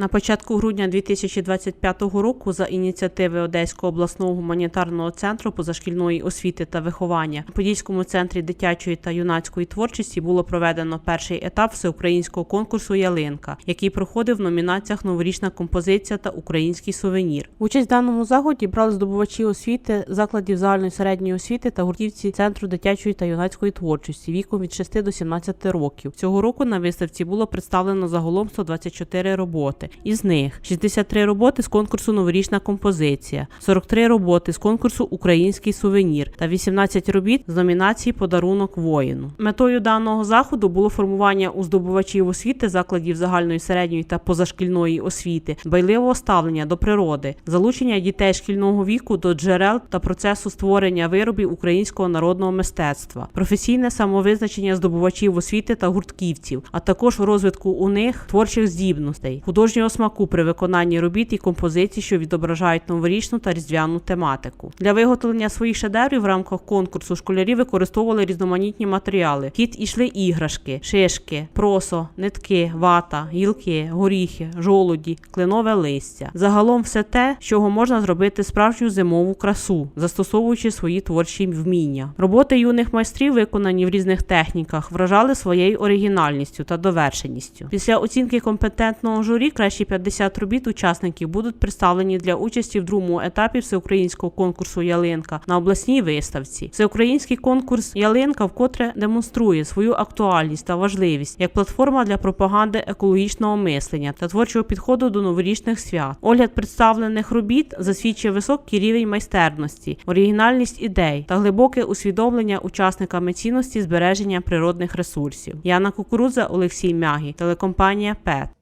На початку грудня 2025 року за ініціативи Одеського обласного гуманітарного центру позашкільної освіти та виховання у Подільському центрі дитячої та юнацької творчості було проведено перший етап всеукраїнського конкурсу Ялинка, який проходив в номінаціях Новорічна композиція та Український сувенір. Участь в даному заході брали здобувачі освіти закладів загальної середньої освіти та гуртівці центру дитячої та юнацької творчості віком від 6 до 17 років. Цього року на виставці було представлено загалом 124 роботи. Із них 63 роботи з конкурсу Новорічна композиція, 43 роботи з конкурсу Український сувенір та 18 робіт з номінації Подарунок воїну. Метою даного заходу було формування у здобувачів освіти закладів загальної середньої та позашкільної освіти, дбайливого ставлення до природи, залучення дітей шкільного віку до джерел та процесу створення виробів українського народного мистецтва, професійне самовизначення здобувачів освіти та гуртківців, а також розвитку у них творчих здібностей, художнього смаку при виконанні робіт і композицій, що відображають новорічну та різдвяну тематику. Для виготовлення своїх шедеврів в рамках конкурсу школярі використовували різноманітні матеріали. Хід ішли іграшки, шишки, просо, нитки, вата, гілки, горіхи, жолуді, кленове листя. Загалом все те, з чого можна зробити справжню зимову красу, застосовуючи свої творчі вміння. Роботи юних майстрів, виконані в різних техніках, вражали своєю оригінальністю та довершеністю. Після оцінки компетентного журі кращі 50 робіт учасників будуть представлені для участі в другому етапі всеукраїнського конкурсу Ялинка на обласній виставці. Всеукраїнський конкурс Ялинка вкотре демонструє свою актуальність та важливість як платформа для пропаганди екологічного мислення та творчого підходу до новорічних свят. Огляд представлених робіт засвідчує високий рівень майстерності, оригінальність ідей та глибоке усвідомлення учасниками цінності збереження природних ресурсів. Яна Кукурудза, Олексій Мягі, телекомпанія ПЕТ.